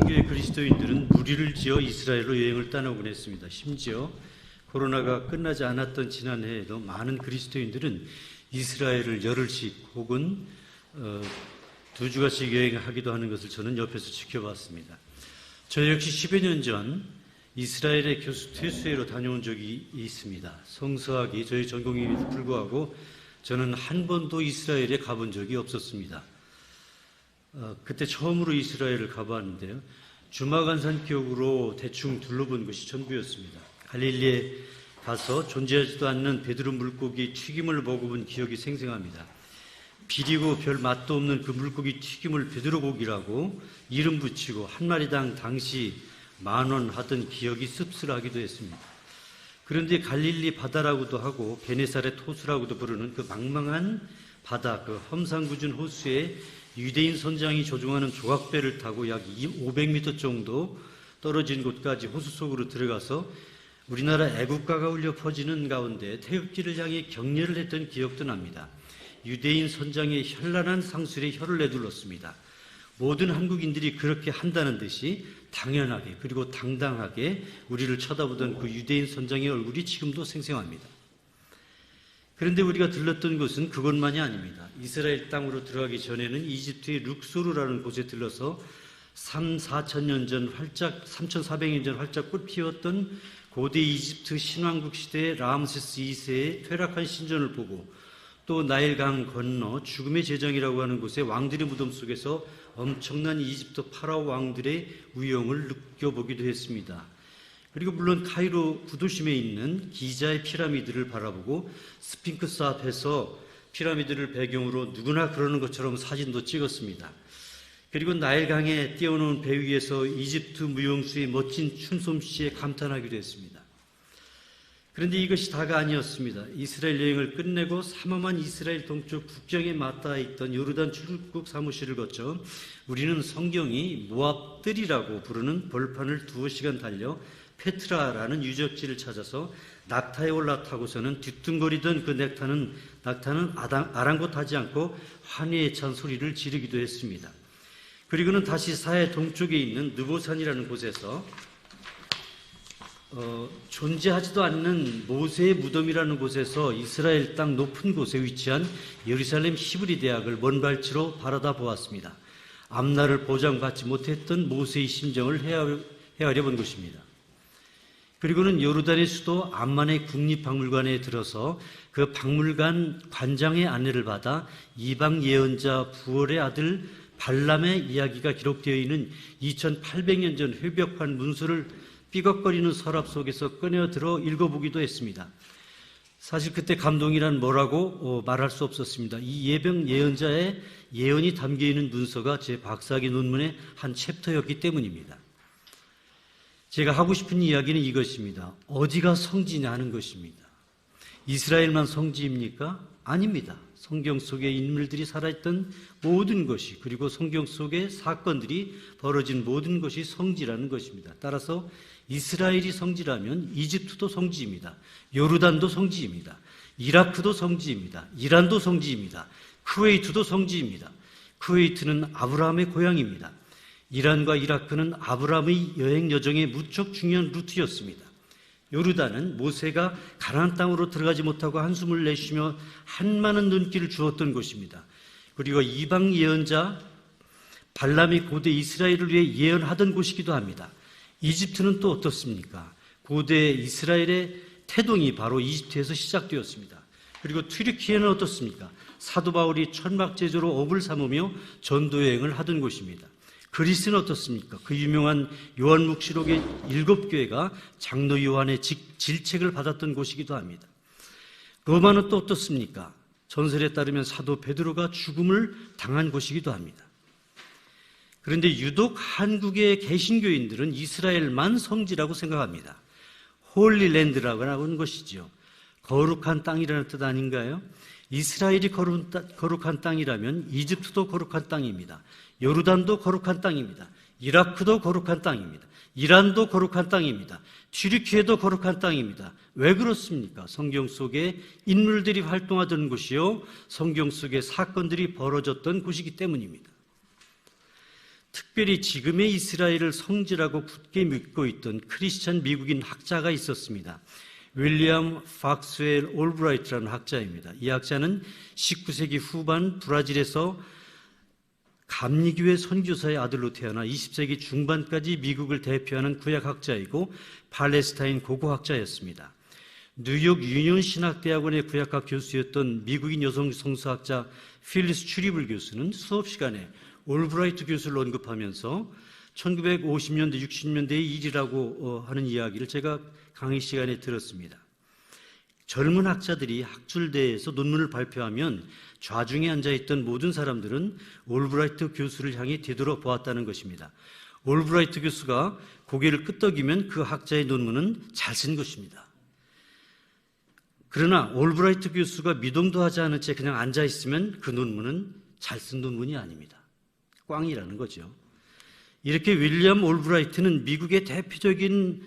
교회 그리스도인들은 무리를 지어 이스라엘로 여행을 떠나곤 했습니다. 심지어 코로나가 끝나지 않았던 지난해에도 많은 그리스도인들은 이스라엘을 열흘씩 혹은 어, 두 주가씩 여행하기도 하는 것을 저는 옆에서 지켜봤습니다. 저 역시 10여 년 전 이스라엘의 교수 퇴수회로 다녀온 적이 있습니다. 성서학이 저희 전공임에도 불구하고 저는 한 번도 이스라엘에 가본 적이 없었습니다. 어, 그때 처음으로 이스라엘을 가봤는데요. 주마간산 기억으로 대충 둘러본 것이 전부였습니다. 갈릴리에 가서 존재하지도 않는 베드로 물고기 튀김을 먹어본 기억이 생생합니다. 비리고 별 맛도 없는 그 물고기 튀김을 베드로 고기라고 이름 붙이고 한 마리당 당시 만 원 하던 기억이 씁쓸하기도 했습니다. 그런데 갈릴리 바다라고도 하고 베네살의 토수라고도 부르는 그 망망한 바다, 그 험상궂은 호수에 유대인 선장이 조종하는 조각배를 타고 약 500m 정도 떨어진 곳까지 호수 속으로 들어가서 우리나라 애국가가 울려 퍼지는 가운데 태극기를 향해 격려를 했던 기억도 납니다. 유대인 선장의 현란한 상술에 혀를 내둘렀습니다. 모든 한국인들이 그렇게 한다는 듯이 당연하게 그리고 당당하게 우리를 쳐다보던 그 유대인 선장의 얼굴이 지금도 생생합니다. 그런데 우리가 들렀던 곳은 그것만이 아닙니다. 이스라엘 땅으로 들어가기 전에는 이집트의 룩소르라는 곳에 들러서 3, 4천 년 전 활짝 3,400년 전 활짝 꽃 피웠던 고대 이집트 신왕국 시대의 라암세스 2세의 퇴락한 신전을 보고 또 나일강 건너 죽음의 제정이라고 하는 곳에 왕들의 무덤 속에서 엄청난 이집트 파라오 왕들의 위용을 느껴보기도 했습니다. 그리고 물론 카이로 구도심에 있는 기자의 피라미드를 바라보고 스핑크스 앞에서 피라미드를 배경으로 누구나 그러는 것처럼 사진도 찍었습니다. 그리고 나일강에 띄워놓은 배 위에서 이집트 무용수의 멋진 춤솜씨에 감탄하기도 했습니다. 그런데 이것이 다가 아니었습니다. 이스라엘 여행을 끝내고 삼엄한 이스라엘 동쪽 국경에 맞닿아 있던 요르단 출국 사무실을 거쳐 우리는 성경이 모압들이라고 부르는 벌판을 두어 시간 달려 페트라라는 유적지를 찾아서 낙타에 올라타고서는 뒤뚱거리던 그 낙타는 낙타는 아랑곳하지 않고 환희에 찬 소리를 지르기도 했습니다. 그리고는 다시 사해 동쪽에 있는 느보산이라는 곳에서 어, 존재하지도 않는 모세의 무덤이라는 곳에서 이스라엘 땅 높은 곳에 위치한 예루살렘 히브리 대학을 먼 발치로 바라다 보았습니다. 앞날을 보장받지 못했던 모세의 심정을 헤아려 본 것입니다. 그리고는 요르단의 수도 암만의 국립박물관에 들어서 그 박물관 관장의 안내를 받아 이방 예언자 부월의 아들 발람의 이야기가 기록되어 있는 2800년 전 회벽판 문서를 삐걱거리는 서랍 속에서 꺼내 들어 읽어보기도 했습니다. 사실 그때 감동이란 뭐라고 어, 말할 수 없었습니다. 이 예병 예언자의 예언이 담겨 있는 문서가 제 박사학위 논문의 한 챕터였기 때문입니다. 제가 하고 싶은 이야기는 이것입니다. 어디가 성지냐 하는 것입니다. 이스라엘만 성지입니까? 아닙니다. 성경 속에 인물들이 살아있던 모든 것이 그리고 성경 속의 사건들이 벌어진 모든 것이 성지라는 것입니다. 따라서 이스라엘이 성지라면 이집트도 성지입니다. 요르단도 성지입니다. 이라크도 성지입니다. 이란도 성지입니다. 쿠웨이트도 성지입니다. 쿠웨이트는 아브라함의 고향입니다. 이란과 이라크는 아브라함의 여행 여정에 무척 중요한 루트였습니다. 요르단은 모세가 가나안 땅으로 들어가지 못하고 한숨을 내쉬며 한 많은 눈길을 주었던 곳입니다. 그리고 이방 예언자 발람이 고대 이스라엘을 위해 예언하던 곳이기도 합니다. 이집트는 또 어떻습니까? 고대 이스라엘의 태동이 바로 이집트에서 시작되었습니다. 그리고 튀르키예는 어떻습니까? 사도 바울이 천막 제조로 업을 삼으며 전도 여행을 하던 곳입니다. 그리스는 어떻습니까? 그 유명한 요한묵시록의 일곱 교회가 장로 요한의 질책을 받았던 곳이기도 합니다. 로마는 또 어떻습니까? 전설에 따르면 사도 베드로가 죽음을 당한 곳이기도 합니다. 그런데 유독 한국의 개신교인들은 이스라엘만 성지라고 생각합니다. 홀리랜드라고 하는 것이죠. 거룩한 땅이라는 뜻 아닌가요? 이스라엘이 거룩한 땅이라면 이집트도 거룩한 땅입니다. 요르단도 거룩한 땅입니다. 이라크도 거룩한 땅입니다. 이란도 거룩한 땅입니다. 튀르키예도 거룩한 땅입니다. 왜 그렇습니까? 성경 속에 인물들이 활동하던 곳이요. 성경 속에 사건들이 벌어졌던 곳이기 때문입니다. 특별히 지금의 이스라엘을 성지라고 굳게 믿고 있던 크리스찬 미국인 학자가 있었습니다. 윌리엄 박스웰 올브라이트라는 학자입니다. 이 학자는 19세기 후반 브라질에서 감리교회 선교사의 아들로 태어나 20세기 중반까지 미국을 대표하는 구약학자이고 팔레스타인 고고학자였습니다. 뉴욕 유니온 신학대학원의 구약학 교수였던 미국인 여성 성서학자 필리스 추리블 교수는 수업 시간에 올브라이트 교수를 언급하면서 1950년대, 60년대의 일이라고 어, 하는 이야기를 제가 강의 시간에 들었습니다. 젊은 학자들이 학술대에서 논문을 발표하면 좌중에 앉아있던 모든 사람들은 올브라이트 교수를 향해 되돌아보았다는 것입니다. 올브라이트 교수가 고개를 끄덕이면 그 학자의 논문은 잘 쓴 것입니다. 그러나 올브라이트 교수가 미동도 하지 않은 채 그냥 앉아있으면 그 논문은 잘 쓴 논문이 아닙니다. 꽝이라는 거죠. 이렇게 윌리엄 올브라이트는 미국의 대표적인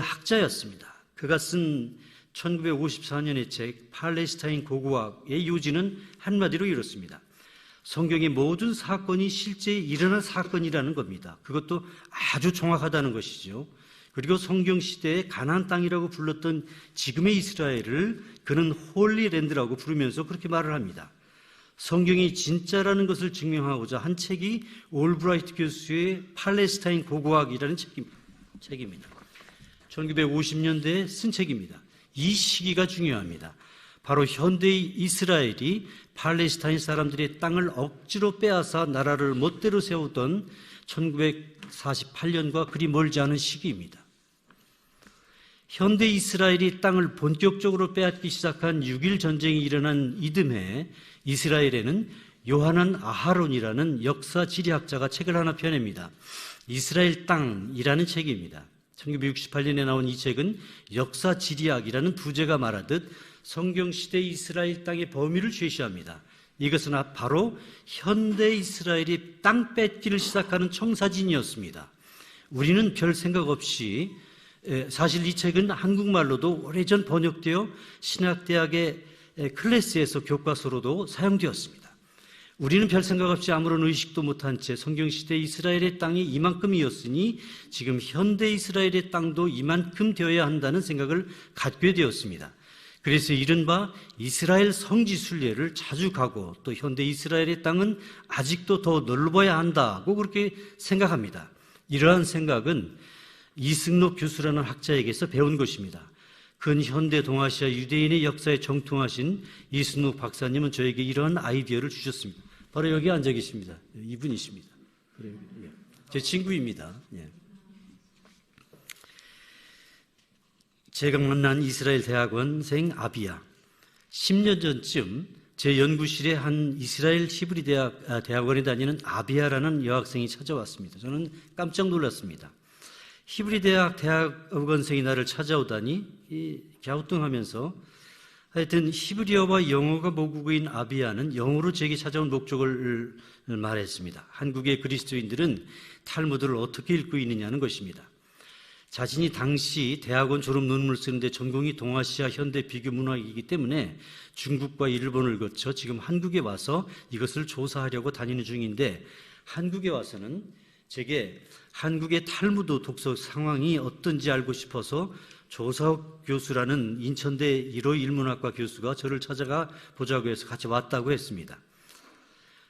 학자였습니다. 그가 쓴 1954년의 책 팔레스타인 고고학의 요지는 한마디로 이렇습니다. 성경의 모든 사건이 실제 일어난 사건이라는 겁니다. 그것도 아주 정확하다는 것이죠. 그리고 성경 시대의 가나안 땅이라고 불렀던 지금의 이스라엘을 그는 홀리랜드라고 부르면서 그렇게 말을 합니다. 성경이 진짜라는 것을 증명하고자 한 책이 올브라이트 교수의 팔레스타인 고고학이라는 책입니다. 1950년대에 쓴 책입니다. 이 시기가 중요합니다. 바로 현대의 이스라엘이 팔레스타인 사람들의 땅을 억지로 빼앗아 나라를 멋대로 세우던 1948년과 그리 멀지 않은 시기입니다. 현대 이스라엘이 땅을 본격적으로 빼앗기 시작한 6일 전쟁이 일어난 이듬해 이스라엘에는 요하난 아하론이라는 역사 지리학자가 책을 하나 펴냅니다. 이스라엘 땅이라는 책입니다. 1968년에 나온 이 책은 역사 지리학이라는 부제가 말하듯 성경 시대 이스라엘 땅의 범위를 제시합니다. 이것은 바로 현대 이스라엘이 땅 뺏기를 시작하는 청사진이었습니다. 우리는 별 생각 없이 사실 이 책은 한국말로도 오래전 번역되어 신학대학의 클래스에서 교과서로도 사용되었습니다. 우리는 별 생각 없이 아무런 의식도 못한 채 성경시대 이스라엘의 땅이 이만큼이었으니 지금 현대 이스라엘의 땅도 이만큼 되어야 한다는 생각을 갖게 되었습니다. 그래서 이른바 이스라엘 성지 순례를 자주 가고 또 현대 이스라엘의 땅은 아직도 더 넓어야 한다고 그렇게 생각합니다. 이러한 생각은 이승록 교수라는 학자에게서 배운 것입니다. 근현대 동아시아 유대인의 역사에 정통하신 이승록 박사님은 저에게 이러한 아이디어를 주셨습니다. 바로 여기 앉아 계십니다. 이분이십니다. 예. 제 친구입니다. 예. 제가 만난 이스라엘 대학원생 아비야. 10년 전쯤 제 연구실에 한 이스라엘 히브리 대학, 아, 대학원에 다니는 아비야라는 여학생이 찾아왔습니다. 저는 깜짝 놀랐습니다. 히브리 대학 대학원생이 나를 찾아오다니 갸우뚱하면서 하여튼 히브리어와 영어가 모국어인 아비아는 영어로 제게 찾아온 목적을 말했습니다. 한국의 그리스도인들은 탈무드를 어떻게 읽고 있느냐는 것입니다. 자신이 당시 대학원 졸업 논문을 쓰는데 전공이 동아시아 현대 비교 문학이기 때문에 중국과 일본을 거쳐 지금 한국에 와서 이것을 조사하려고 다니는 중인데 한국에 와서는 제게 한국의 탈무드 독서 상황이 어떤지 알고 싶어서 조사욱 교수라는 인천대 1호 일문학과 교수가 저를 찾아가 보자고 해서 같이 왔다고 했습니다.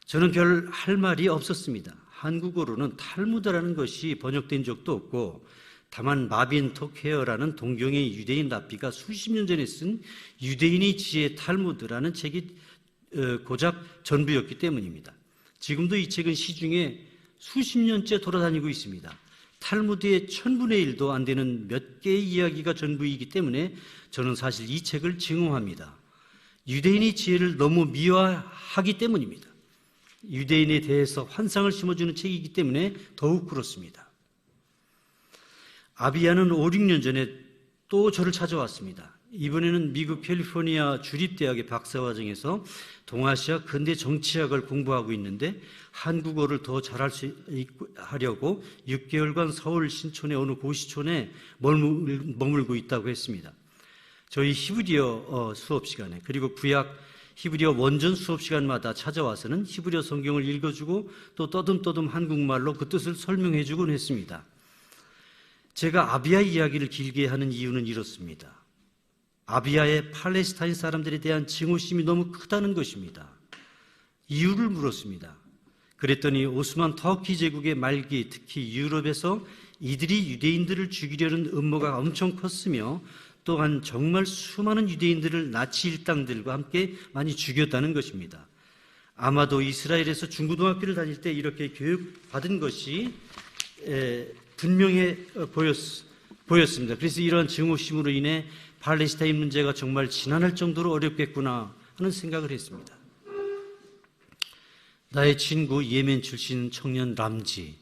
저는 별 할 말이 없었습니다. 한국어로는 탈무드라는 것이 번역된 적도 없고 다만 마빈 톡헤어라는 동경의 유대인 랍비가 수십 년 전에 쓴 유대인의 지혜 탈무드라는 책이 어, 고작 전부였기 때문입니다. 지금도 이 책은 시중에 수십 년째 돌아다니고 있습니다. 탈무드의 천분의 일도 안 되는 몇 개의 이야기가 전부이기 때문에 저는 사실 이 책을 증오합니다. 유대인의 지혜를 너무 미화하기 때문입니다. 유대인에 대해서 환상을 심어주는 책이기 때문에 더욱 그렇습니다. 아비아는 5, 6년 전에 또 저를 찾아왔습니다. 이번에는 미국 캘리포니아 주립대학의 박사과정에서 동아시아 근대 정치학을 공부하고 있는데 한국어를 더 잘할 수 하려고 6개월간 서울 신촌의 어느 고시촌에 머물고 있다고 했습니다. 저희 히브리어 어, 수업 시간에 그리고 구약 히브리어 원전 수업 시간마다 찾아와서는 히브리어 성경을 읽어주고 또 떠듬떠듬 한국말로 그 뜻을 설명해주곤 했습니다. 제가 아비아 이야기를 길게 하는 이유는 이렇습니다. 아비아의 팔레스타인 사람들에 대한 증오심이 너무 크다는 것입니다. 이유를 물었습니다. 그랬더니 오스만 터키 제국의 말기 특히 유럽에서 이들이 유대인들을 죽이려는 음모가 엄청 컸으며 또한 정말 수많은 유대인들을 나치 일당들과 함께 많이 죽였다는 것입니다. 아마도 이스라엘에서 중고등학교를 다닐 때 이렇게 교육받은 것이 에, 분명해 어, 보였, 보였습니다. 그래서 이러한 증오심으로 인해 팔레스타인 문제가 정말 지난할 정도로 어렵겠구나 하는 생각을 했습니다. 나의 친구 예멘 출신 청년 람지.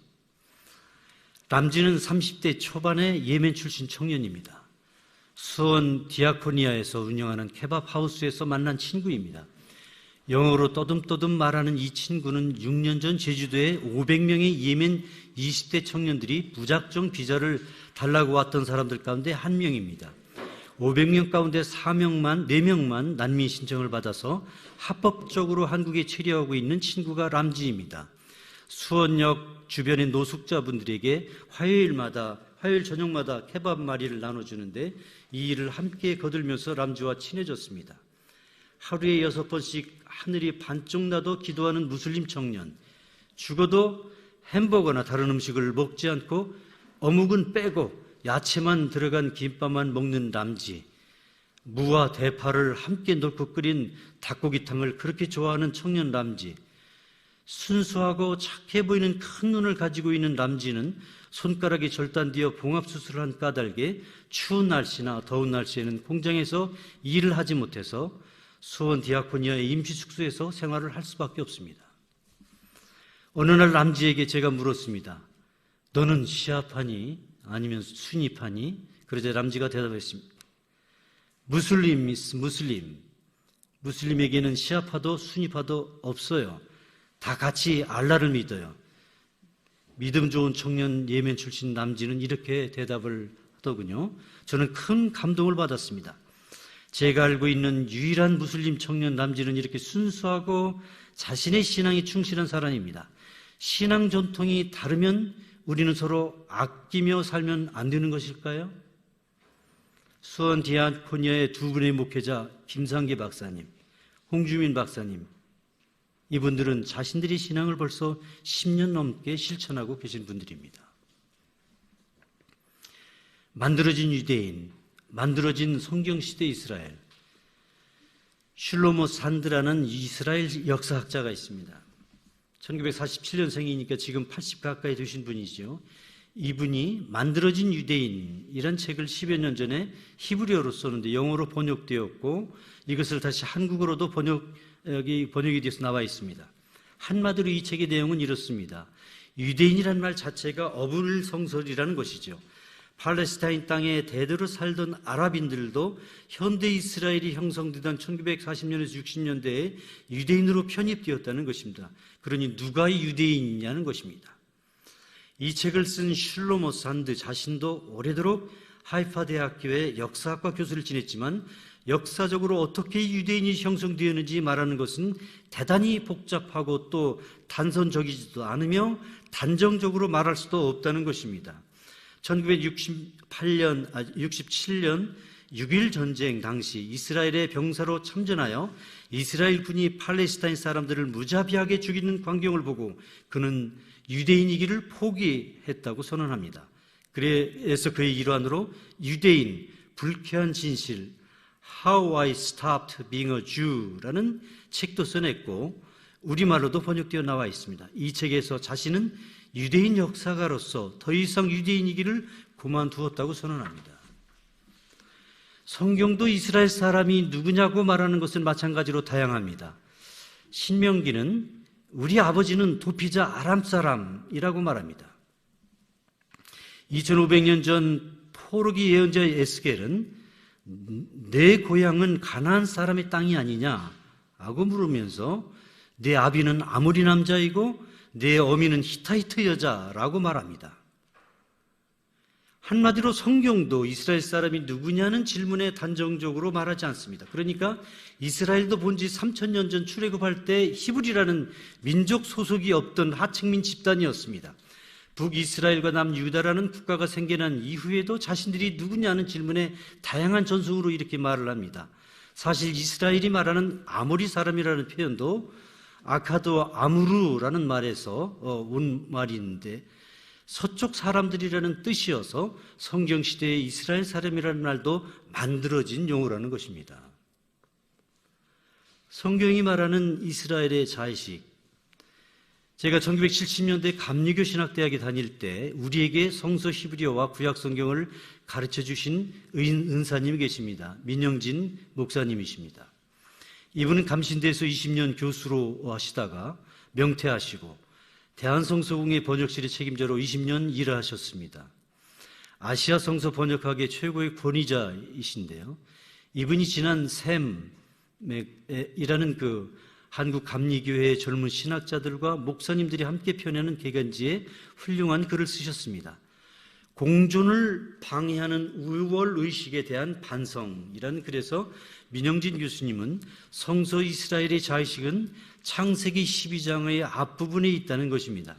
람지는 30대 초반의 예멘 출신 청년입니다. 수원 디아코니아에서 운영하는 케밥 하우스에서 만난 친구입니다. 영어로 떠듬떠듬 말하는 이 친구는 6년 전 제주도에 500명의 예멘 20대 청년들이 무작정 비자를 달라고 왔던 사람들 가운데 한 명입니다. 500명 가운데 4명만, 4명만 난민 신청을 받아서 합법적으로 한국에 체류하고 있는 친구가 람지입니다. 수원역 주변의 노숙자분들에게 화요일마다, 화요일 저녁마다 케밥 마리를 나눠주는데 이 일을 함께 거들면서 람지와 친해졌습니다. 하루에 여섯 번씩 하늘이 반쪽 나도 기도하는 무슬림 청년. 죽어도 햄버거나 다른 음식을 먹지 않고 어묵은 빼고 야채만 들어간 김밥만 먹는 남지. 무와 대파를 함께 넣고 끓인 닭고기탕을 그렇게 좋아하는 청년 남지. 순수하고 착해 보이는 큰 눈을 가지고 있는 남지는 손가락이 절단되어 봉합수술을 한 까닭에 추운 날씨나 더운 날씨에는 공장에서 일을 하지 못해서 수원 디아코니아의 임시 숙소에서 생활을 할 수밖에 없습니다. 어느 날 남지에게 제가 물었습니다. 너는 시아파니? 아니면 순위파니? 그러자 람지가 대답했습니다. 무슬림 무슬림. 무슬림에게는 시아파도 순위파도 없어요. 다 같이 알라를 믿어요. 믿음 좋은 청년 예멘 출신 남지는 이렇게 대답을 하더군요. 저는 큰 감동을 받았습니다. 제가 알고 있는 유일한 무슬림 청년 남지는 이렇게 순수하고 자신의 신앙이 충실한 사람입니다. 신앙 전통이 다르면 우리는 서로 아끼며 살면 안 되는 것일까요? 수원 디아코니아의 두 분의 목회자 김상기 박사님, 홍주민 박사님, 이분들은 자신들이 신앙을 벌써 10년 넘게 실천하고 계신 분들입니다. 만들어진 유대인, 만들어진 성경시대 이스라엘, 슐로모 산드라는 이스라엘 역사학자가 있습니다. 1947년생이니까 지금 80 가까이 되신 분이죠. 이분이 만들어진 유대인이란 책을 10여 년 전에 히브리어로 썼는데 영어로 번역되었고 이것을 다시 한국어로도 번역이 번역이 돼서 나와 있습니다. 한마디로 이 책의 내용은 이렇습니다. 유대인이란 말 자체가 어불성설이라는 것이죠. 팔레스타인 땅에 대대로 살던 아랍인들도 현대 이스라엘이 형성되던 1940년에서 60년대에 유대인으로 편입되었다는 것입니다. 그러니 누가 유대인이냐는 것입니다. 이 책을 쓴 슐로모 산드 자신도 오래도록 하이파 대학교의 역사학과 교수를 지냈지만 역사적으로 어떻게 유대인이 형성되었는지 말하는 것은 대단히 복잡하고 또 단선적이지도 않으며 단정적으로 말할 수도 없다는 것입니다. 1968년, 67년 6일 전쟁 당시 이스라엘의 병사로 참전하여 이스라엘 군이 팔레스타인 사람들을 무자비하게 죽이는 광경을 보고 그는 유대인이기를 포기했다고 선언합니다. 그래서 그의 일환으로 유대인, 불쾌한 진실, How I Stopped Being a Jew라는 책도 써냈고 우리말로도 번역되어 나와 있습니다. 이 책에서 자신은 유대인 역사가로서 더 이상 유대인이기를 그만두었다고 선언합니다. 성경도 이스라엘 사람이 누구냐고 말하는 것은 마찬가지로 다양합니다. 신명기는 우리 아버지는 도피자 아람 사람이라고 말합니다. 2500년 전 포르기 예언자 에스겔은 내 고향은 가나안 사람의 땅이 아니냐라고 물으면서 내 아비는 아무리 남자이고 내 어미는 히타이트 여자라고 말합니다. 한마디로 성경도 이스라엘 사람이 누구냐는 질문에 단정적으로 말하지 않습니다. 그러니까 이스라엘도 본지 3천년 전 출애굽할 때 히브리라는 민족 소속이 없던 하층민 집단이었습니다. 북이스라엘과 남유다라는 국가가 생겨난 이후에도 자신들이 누구냐는 질문에 다양한 전승으로 이렇게 말을 합니다. 사실 이스라엘이 말하는 아모리 사람이라는 표현도 아카도 아무르라는 말에서 어, 온 있는데 서쪽 사람들이라는 뜻이어서 성경 시대에 이스라엘 사람이라는 말도 만들어진 용어라는 것입니다. 성경이 말하는 이스라엘의 자의식. 제가 1970년대 감리교 신학대학에 다닐 때 우리에게 성서 히브리어와 구약 성경을 가르쳐 주신 은, 은사님이 계십니다. 민영진 목사님이십니다. 이분은 감신대에서 20년 교수로 하시다가 명퇴하시고 대한성서공의 번역실의 책임자로 20년 일을 하셨습니다. 아시아 성서 번역학의 최고의 권위자이신데요. 이분이 지난 샘이라는 그 한국 감리교회의 젊은 신학자들과 목사님들이 함께 펴내는 개간지에 훌륭한 글을 쓰셨습니다. 공존을 방해하는 우월 의식에 대한 반성이라는 글에서 민영진 교수님은 성서 이스라엘의 자의식은 창세기 12장의 앞부분에 있다는 것입니다.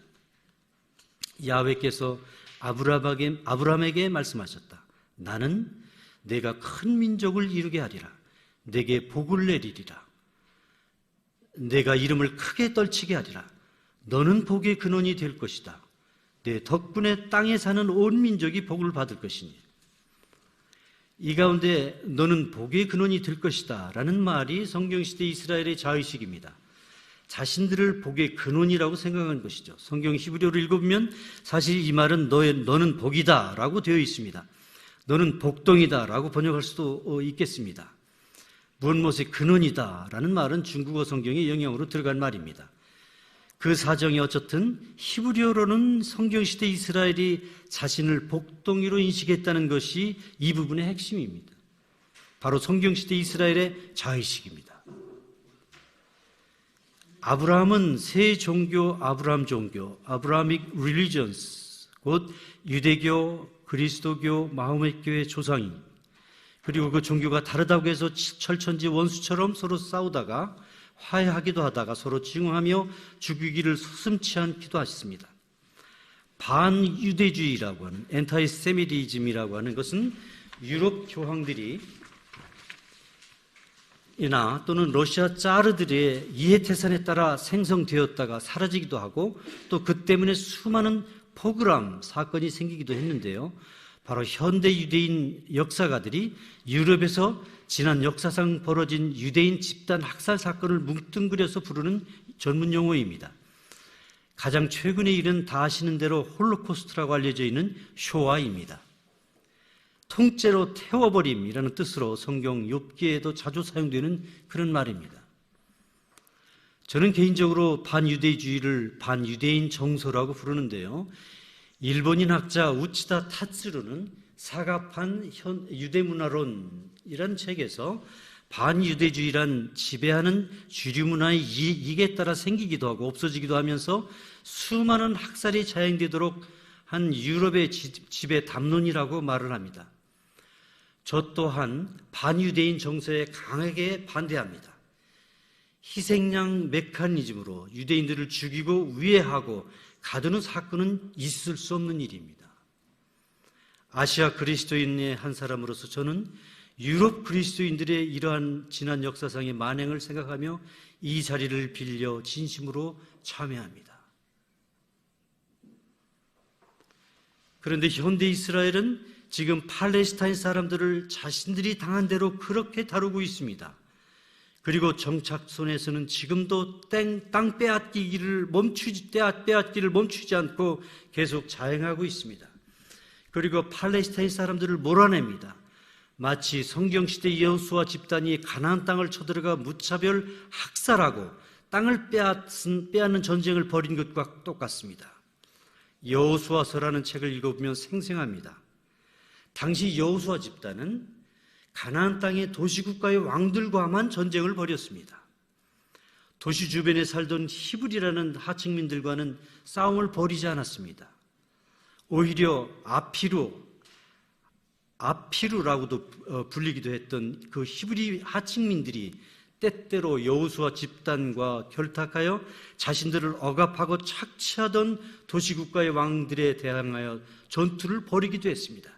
야훼께서 아브라함에게, 아브라함에게 말씀하셨다. 나는 내가 큰 민족을 이루게 하리라. 내게 복을 내리리라. 내가 이름을 크게 떨치게 하리라. 너는 복의 근원이 될 것이다. 내 덕분에 땅에 사는 온 민족이 복을 받을 것이니. 이 가운데 너는 복의 근원이 될 것이다. 라는 말이 성경시대 이스라엘의 자의식입니다. 자신들을 복의 근원이라고 생각한 것이죠. 성경 히브리어를 읽어보면 사실 이 말은 너의, 너는 복이다. 라고 되어 있습니다. 너는 복동이다. 라고 번역할 수도 어, 있겠습니다. 무엇무엇의 근원이다. 라는 말은 중국어 성경의 영향으로 들어간 말입니다. 그 사정이 어쨌든 히브리어로는 성경시대 이스라엘이 자신을 복동이로 인식했다는 것이 이 부분의 핵심입니다. 바로 성경시대 이스라엘의 자의식입니다. 아브라함은 새 종교 아브라함 종교, 아브라함릭 릴리전스, 곧 유대교, 그리스도교, 마호멧 교의 조상이 그리고 그 종교가 다르다고 해서 철천지 원수처럼 서로 싸우다가 화해하기도 하다가 서로 증오하며 죽이기를 소슴치 않기도 하셨습니다. 반유대주의라고 하는 엔타이세미리즘이라고 하는 것은 유럽 교황들이 이나 또는 러시아 짜르들의 이해태산에 따라 생성되었다가 사라지기도 하고 또 그 때문에 수많은 포그람 사건이 생기기도 했는데요. 바로 현대 유대인 역사가들이 유럽에서 지난 역사상 벌어진 유대인 집단 학살 사건을 뭉뚱그려서 부르는 전문 용어입니다. 가장 최근의 일은 다 아시는 대로 홀로코스트라고 알려져 있는 쇼와입니다. 통째로 태워버림이라는 뜻으로 성경 욥기에도 자주 사용되는 그런 말입니다. 저는 개인적으로 반유대주의를 반유대인 정서라고 부르는데요. 일본인 학자 우치다 타츠루는 사가판 현 유대문화론이란 책에서 반유대주의란 지배하는 주류 문화의 이익에 따라 생기기도 하고 없어지기도 하면서 수많은 학살이 자행되도록 한 유럽의 지배 담론이라고 말을 합니다. 저 또한 반유대인 정서에 강하게 반대합니다. 희생양 메커니즘으로 유대인들을 죽이고 위해하고 가두는 사건은 있을 수 없는 일입니다. 아시아 그리스도인의 한 사람으로서 저는 유럽 그리스도인들의 이러한 지난 역사상의 만행을 생각하며 이 자리를 빌려 진심으로 참여합니다. 그런데 현대 이스라엘은 지금 팔레스타인 사람들을 자신들이 당한 대로 그렇게 다루고 있습니다. 그리고 정착선에서는 지금도 땡, 땅 빼앗기기를 멈추지, 빼앗기를 멈추지 않고 계속 자행하고 있습니다. 그리고 팔레스타인 사람들을 몰아냅니다. 마치 성경시대 여호수아 집단이 가나안 땅을 쳐들어가 무차별 학살하고 땅을 빼앗은, 빼앗는 전쟁을 벌인 것과 똑같습니다. 여호수아서라는 책을 읽어보면 생생합니다. 당시 여호수아 집단은 가나안 땅의 도시 국가의 왕들과만 전쟁을 벌였습니다. 도시 주변에 살던 히브리라는 하층민들과는 싸움을 벌이지 않았습니다. 오히려 아피로 아피루라고도 어, 불리기도 했던 그 히브리 하층민들이 때때로 여호수아 집단과 결탁하여 자신들을 억압하고 착취하던 도시국가의 왕들에 대항하여 전투를 벌이기도 했습니다.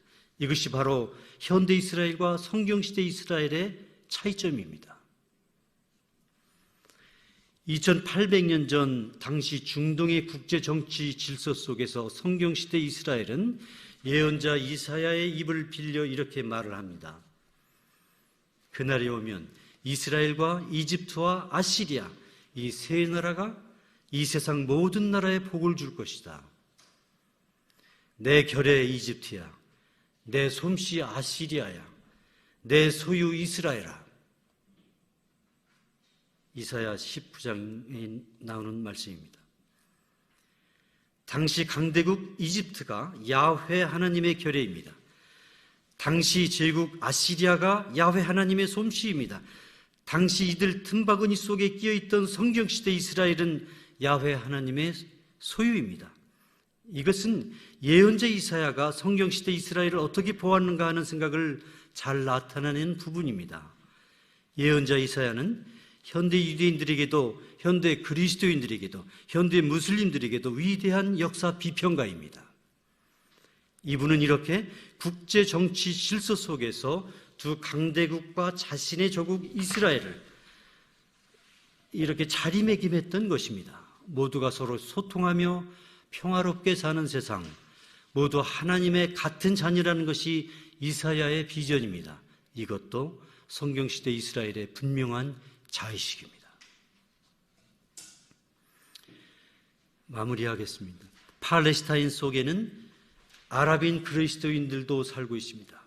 이것이 바로 현대 이스라엘과 성경시대 이스라엘의 차이점입니다. 2800년 전 당시 중동의 국제 정치 질서 속에서 성경시대 이스라엘은 예언자 이사야의 입을 빌려 이렇게 말을 합니다. 그날이 오면 이스라엘과 이집트와 아시리아 이 세 나라가 이 세상 모든 나라에 복을 줄 것이다. 내 결의 이집트야. 내 솜씨 아시리아야. 내 소유 이스라엘아. 이사야 19장에 나오는 말씀입니다. 당시 강대국 이집트가 야훼 하나님의 결례입니다. 당시 제국 아시리아가 야훼 하나님의 솜씨입니다. 당시 이들 틈바구니 속에 끼어 있던 성경시대 이스라엘은 야훼 하나님의 소유입니다. 이것은 예언자 이사야가 성경 시대 이스라엘을 어떻게 보았는가 하는 생각을 잘 나타내는 부분입니다. 예언자 이사야는 현대 유대인들에게도 현대 그리스도인들에게도 현대 무슬림들에게도 위대한 역사 비평가입니다. 이분은 이렇게 국제 정치 질서 속에서 두 강대국과 자신의 조국 이스라엘을 이렇게 자리매김했던 것입니다. 모두가 서로 소통하며 평화롭게 사는 세상, 모두 하나님의 같은 자녀라는 것이 이사야의 비전입니다. 이것도 성경시대 이스라엘의 분명한 자의식입니다. 마무리하겠습니다. 팔레스타인 속에는 아랍인 그리스도인들도 살고 있습니다.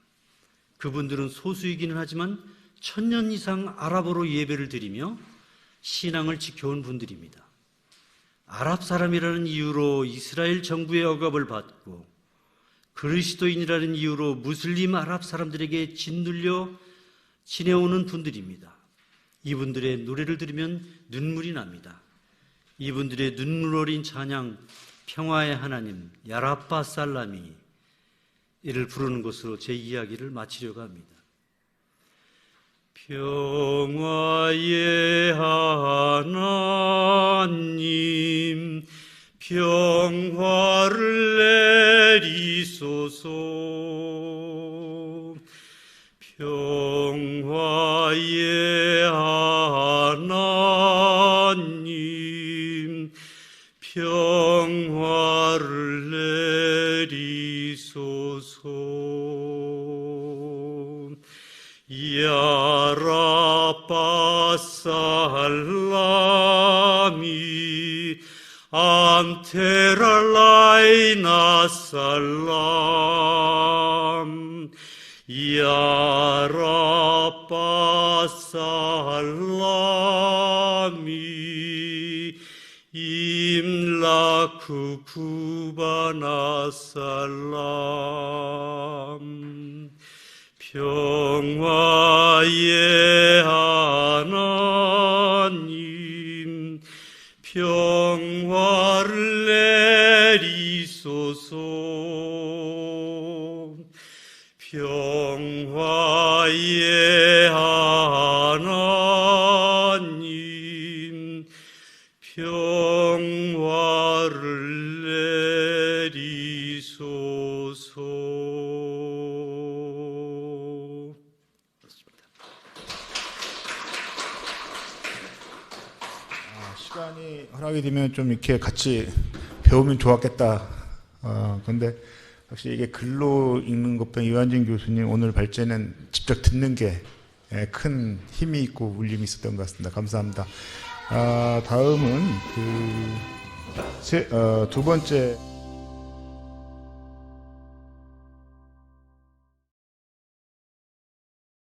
그분들은 소수이기는 하지만 천년 이상 아랍어로 예배를 드리며 신앙을 지켜온 분들입니다. 아랍 사람이라는 이유로 이스라엘 정부의 억압을 받고 그리스도인이라는 이유로 무슬림 아랍 사람들에게 짓눌려 지내오는 분들입니다. 이분들의 노래를 들으면 눈물이 납니다. 이분들의 눈물 어린 찬양, 평화의 하나님, 야라빠 살라미, 이를 부르는 것으로 제 이야기를 마치려고 합니다. 평화의 하나님, 평화를 내리소서. 평화의 하나님, 평화를 내리소서. 야라빠 살라미 안테랄라 평화의 하나님 평화를 내리소서 아, 되면 좀 이렇게 같이 배우면 좋았겠다. 어, 근데 확실히 이게 글로 읽는 것보다 이완진 교수님 오늘 발제는 직접 듣는 게 큰 힘이 있고 울림이 있었던 것 같습니다. 감사합니다. 아, 다음은 그 세, 어, 두 번째